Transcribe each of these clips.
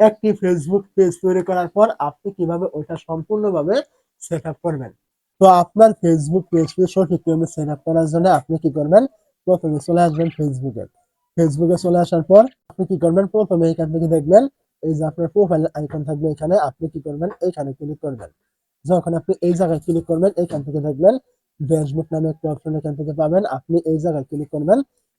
একটি Facebook page তৈরি করার পর আপনি কীভাবে ওইটা সম্পূর্ণভাবে সেট আপ করবেন? তো আপনার ফেসবুক পেজটি সঠিক নিয়মে সেট আপ করার জন্য আপনি কি করবেন? প্রথমে চলে আসবেন ফেসবুকে ফেসবুকে চলে আসার পর আপনি কি করবেন? প্রথমে এখান থেকে দেখবেন, এই যে আপনার প্রোফাইল আইকন থাকবে এখানে, আপনি কি করবেন? এইখানে ক্লিক করবেন। যখন আপনি এই জায়গায় ক্লিক করবেন, এখান থেকে দেখবেন ড্যাশবোর্ড নামে একটা অপশন এখান থেকে পাবেন। আপনি এই জায়গায় ক্লিক করবেন।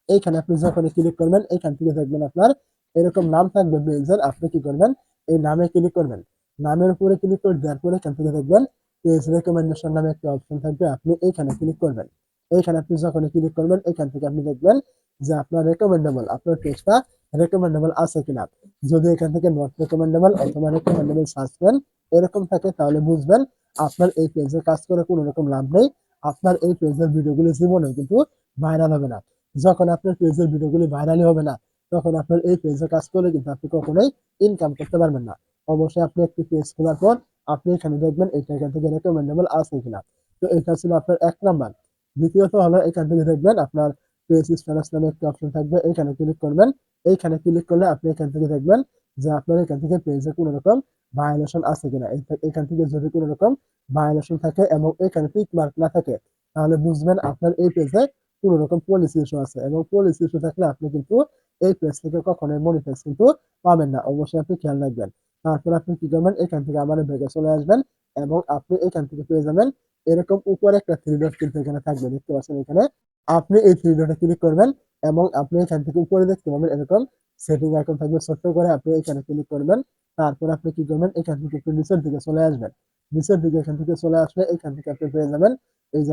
এইখানে আপনি যখন ক্লিক করবেন, এখান থেকে দেখবেন আপনার এরকম নাম থাকবে পেজের আপনি কি করবেন? এই নামে ক্লিক করবেন। নামের উপরে ক্লিক করে দেওয়ার পরে এখান থেকে দেখবেন পেজ রেকমেন্ডেশন নামে একটা অপশন থাকবে, আপনি এইখানে ক্লিক করবেন। এইখানে আপনি যখন ক্লিক করবেন, এখান থেকে আপনি দেখবেন যে আপনার রেকমেন্ডেবল আপনার পেজটা রেকমেন্ডেবল আছে কিনা। যদি এখান থেকে নট রেকমেন্ডেবল অথবা রেকমেন্ডেবল সার্চ করেন, এরকম থাকে, তাহলে বুঝবেন আপনার এই পেজে কাজ করে কোনো রকম লাভ নেই। আপনার এই পেজের ভিডিওগুলি জীবনে কিন্তু ভাইরাল হবে না। যখন আপনার পেজের ভিডিওগুলি ভাইরালই হবে না তখন আপনার এই পেজে কাজ করলে কিন্তু আপনি কখনোই ইনকাম করতে পারবেন না। অবশ্যই আপনি একটি পেজ খোলার পর আপনি এখানে দেখবেন এটা এখান থেকে রেকমেন্ডেবল আছে কিনা। তো এটা ছিল আপনার এক নাম্বার দ্বিতীয়ত হলো এখান থেকে দেখবেন আপনার পেজ স্ট্যাটাস নামে একটা অপশন থাকবে। এখানে ক্লিক করবেন। এইখানে ক্লিক করলে আপনি এখান থেকে দেখবেন যে আপনার এখান থেকে পেজে কোনো রকম ভায়োলেশন আছে কিনা। এখান থেকে যদি কোনো রকম ভায়োলেশন থাকে এবং এখানে টিক মার্ক না থাকে, তাহলে বুঝবেন আপনার এই পেজে কোনো রকম পলিসি ইস্যু আছে। এবং পলিসি ইস্যু থাকলে আপনি কিন্তু এই পেজ থেকে কখনোই মনিটাইজ কিন্তু পাবেন না। অবশ্যই আপনি খেয়াল রাখবেন। তারপর আপনি কি করবেন? এখান থেকে আবার ব্যাগে চলে আসবেন এবং আপনি এখান থেকে পেয়ে যাবেন এরকম উপরে একটা থ্রি কিন্তু এখানে থাকবে। দেখতে পাচ্ছেন এখানে? আপনি এই থ্রি ডটে ক্লিক করবেন এবং আপনি এখান থেকে উপরে দেখতে পাবেন এরকম সেটিং আইকন থাকবে। ছোট্ট করে আপনি এখানে ক্লিক করবেন। তারপর আপনি কি করবেন? এখান থেকে নিচের দিকে চলে আসবেন। নিচের দিকে এখান থেকে চলে এখান থেকে আপনি পেয়ে যাবেন। এই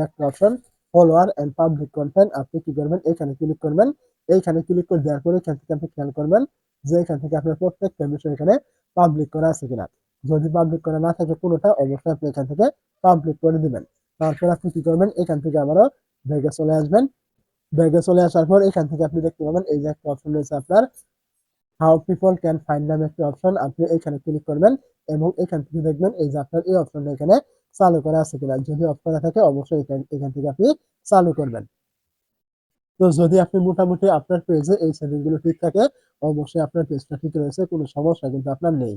ফলোয়ার এন্ড পাবলিক কন্টেন্ট আপনি কি করবেন? এখানে ক্লিক করবেন। এইখানে ক্লিক করে দেওয়ার পরে এখান থেকে আপনি খেয়াল করবেন যে এখান থেকে আপনার প্রত্যেকটা বিষয় এখানে পাবলিক করা আছে কিনা। যদি পাবলিক করা না থাকে কোনোটা, অবশ্যই আপনি এখান থেকে পাবলিক করে দিবেন। তারপর আপনি কি করবেন? এখান থেকে আবারও ব্যাগে চলে আসবেন। ব্যাগে চলে আসার পর এখান থেকে আপনি দেখতে পাবেন এই যে একটা অপশন রয়েছে আপনার হাউ পিপল ক্যান ফাইন্ড নামে একটা অপশন আপনি এখানে ক্লিক করবেন এবং এখান থেকে দেখবেন এই যে আপনার এই অপশনটা এখানে চালু করা আছে কিনা? যদি অফ করা থাকে, অবশ্যই এখান থেকে আপনি চালু করবেন। তো যদি আপনি মোটামুটি আপনার পেজে এই সেটিংগুলো ঠিক থাকে, অবশ্যই আপনার পেজটা ঠিক রয়েছে, কোনো সমস্যা কিন্তু আপনার নেই।